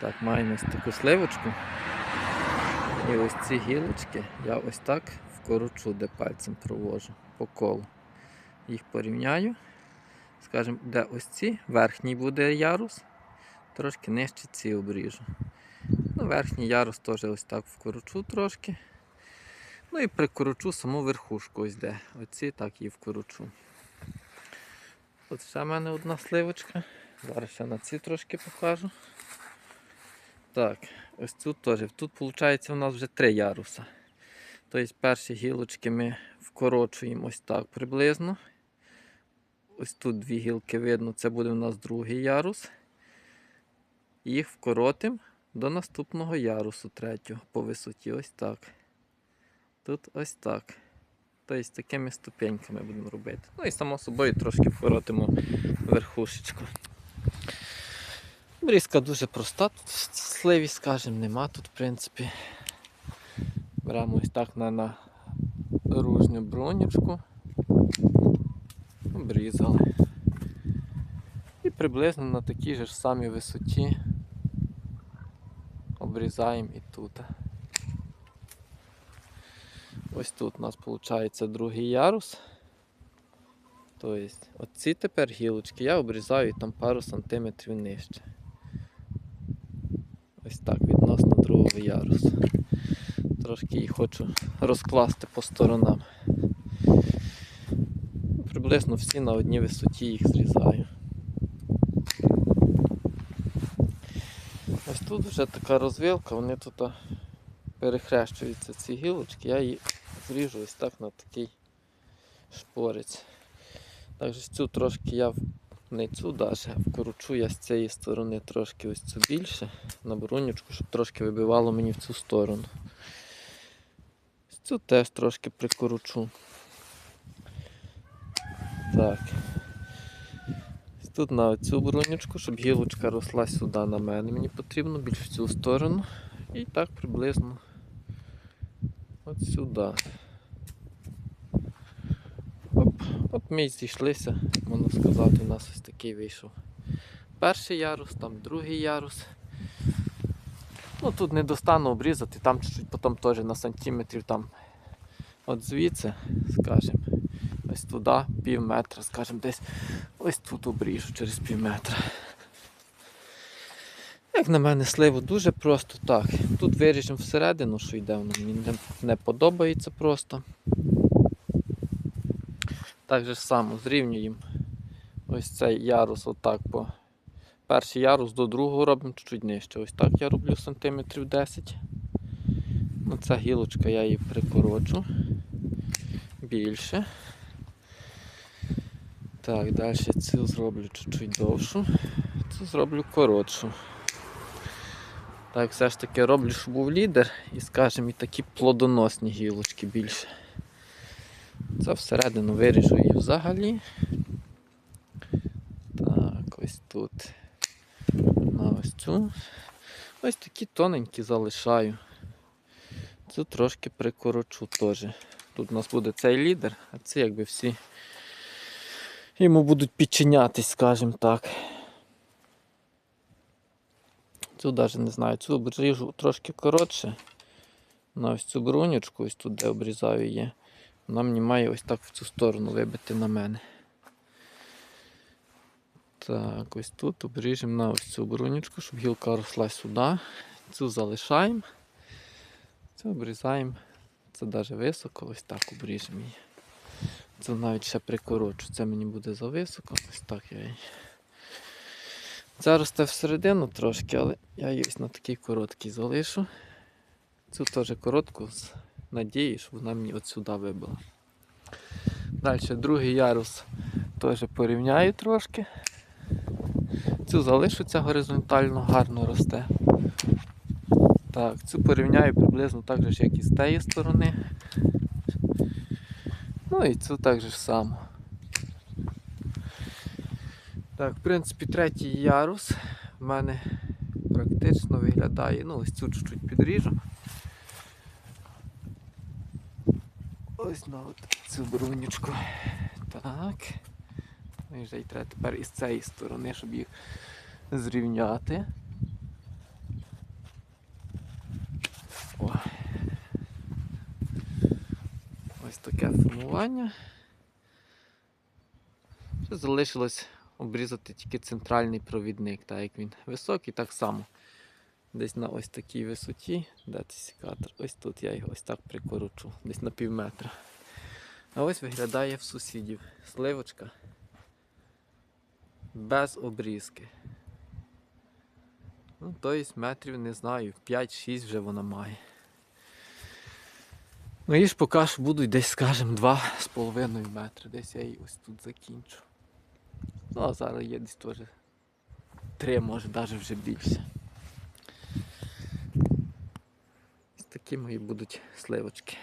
Так, маємо таку сливочку. І ось ці гілочки я ось так вкорочу, де пальцем провожу по колу. Їх порівняю. Скажімо, де ось ці, верхній буде ярус, трошки нижче ці обріжу. Ну, верхній ярус теж ось так вкорочу трошки. Ну і прикорочу саму верхушку ось де. Оці так її вкорочу. От ще в мене одна сливочка. Зараз ще на ці трошки покажу. Так, ось тут теж. Тут виходить у нас вже три яруса. Тобто перші гілочки ми вкорочуємо ось так приблизно. Ось тут дві гілки видно, це буде у нас другий ярус. Їх вкоротимо до наступного ярусу третього по висоті. Ось так. Тут ось так. Тобто такими ступеньками будемо робити. Ну і само собою трошки вкоротимо верхушечку. Брізка дуже проста, тут сливі, скажімо, нема тут, в принципі. Беремо ось так на, на ружню бронючку. Обрізали. І приблизно на такій же ж самій висоті обрізаємо і тут. Ось тут у нас виходить другий ярус. Тобто, оці тепер гілочки я обрізаю там пару сантиметрів нижче. Ось так відносно другого ярусу. Трошки їх хочу розкласти по сторонам. Приблизно всі на одній висоті їх зрізаю. Ось тут вже така розвилка, вони тут перехрещуються ці гілочки, я її зріжу ось так на такий шпорець. Також цю трошки я не цю даже, а вкручу я з цієї сторони трошки ось цю більше на бронючку, щоб трошки вибивало мені в цю сторону. Ось Цю теж трошки прикоручу. Так. Ось Тут на цю бронючку, щоб гілочка росла сюди на мене. Мені потрібно більш в цю сторону. І так приблизно от сюди. От ми зійшлися, можна сказати, у нас ось такий вийшов. Перший ярус, там другий ярус. Ну тут не достану обрізати, там чуть-чуть потім теж на сантиметрів там от звідси, скажімо, ось туди пів метра, скажімо, десь ось тут обріжу через пів метра. Як на мене, сливу дуже просто так. Тут виріжемо всередину, що йде, воно мені не подобається просто. Так же само зрівнюємо ось цей ярус отак по. Перший ярус до другого робимо чуть-чуть нижче. Ось так я роблю сантиметрів 10. Ну, ця гілочка я її прикорочу більше. Так, далі цю зроблю чуть-чуть довшу, цю зроблю коротшу. Так, все ж таки роблю, щоб був лідер і, скажімо, і такі плодоносні гілочки більше. Це всередину виріжу її взагалі. Так, ось тут. На ось цю. Ось такі тоненькі залишаю. Цю трошки прикорочу теж. Тут у нас буде цей лідер, а ці якби всі йому будуть підчинятись, скажімо так. Цю навіть не знаю, цю обріжу трошки коротше. На ось цю бронючку, ось тут де обрізаю її. Вона мені має ось так в цю сторону вибити на мене. Так, ось тут обріжемо на ось цю бронючку, щоб гілка росла сюди. Цю залишаємо. Цю обрізаємо. Це навіть високо, ось так обріжемо її. Це навіть ще прикорочу. Це мені буде за високо, ось так я її. Це росте всередину трошки, але я її ось на такий короткий залишу. Цю теж коротку з надією, щоб вона мені от сюди вибила. Далі другий ярус теж порівняю трошки. Цю залишу, ця горизонтально гарно росте. Так, цю порівняю приблизно так же, як і з тієї сторони. Ну і цю так же само. Так, в принципі, третій ярус в мене практично виглядає. Ну, ось цю чуть-чуть підріжу. Ось ну, на цю бронючку. Так. Ну, і вже й треба тепер із цієї сторони, щоб їх зрівняти. О. Ось таке формування. Ще залишилось обрізати тільки центральний провідник, так як він високий, так само. Десь на ось такій висоті, де цей секатор, ось тут я його ось так прикорочу, десь на пів метра. А ось виглядає в сусідів сливочка без обрізки. Ну, тобто метрів не знаю, 5-6 вже вона має. Ну і ж поки що будуть десь, скажімо, 2,5 метри. Десь я її ось тут закінчу. Ну, а зараз є десь теж 3, може навіть вже більше. Ось такі мої будуть сливочки.